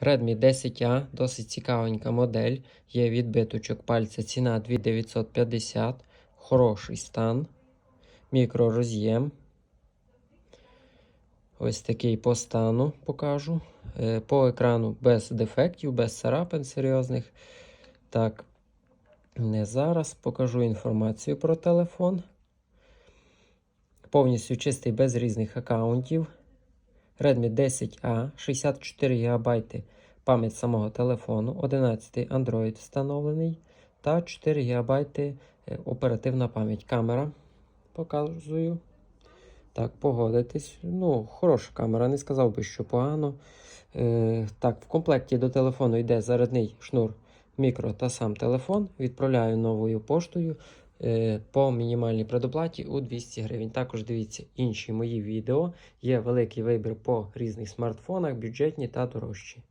Redmi 10A, досить цікавенька модель. Є відбиточок пальця, ціна 2950, хороший стан, мікророз'єм. Ось такий по стану покажу. Е, По екрану без дефектів, без царапин серйозних. Так, не зараз покажу інформацію про телефон. Повністю чистий без різних аккаунтів. Redmi 10A, 64 ГБ пам'ять самого телефону, 11 Android встановлений та 4 ГБ е, оперативна пам'ять. Камера показую. Так, погодитись. Ну, хороша камера, не сказав би, що погано. Е, так, в комплекті до телефону йде зарядний шнур мікро та сам телефон. Відправляю новою поштою по мінімальній предоплаті у 200 гривень. Також дивіться інші мої відео. Є великий вибір по різних смартфонах, бюджетні та дорожчі.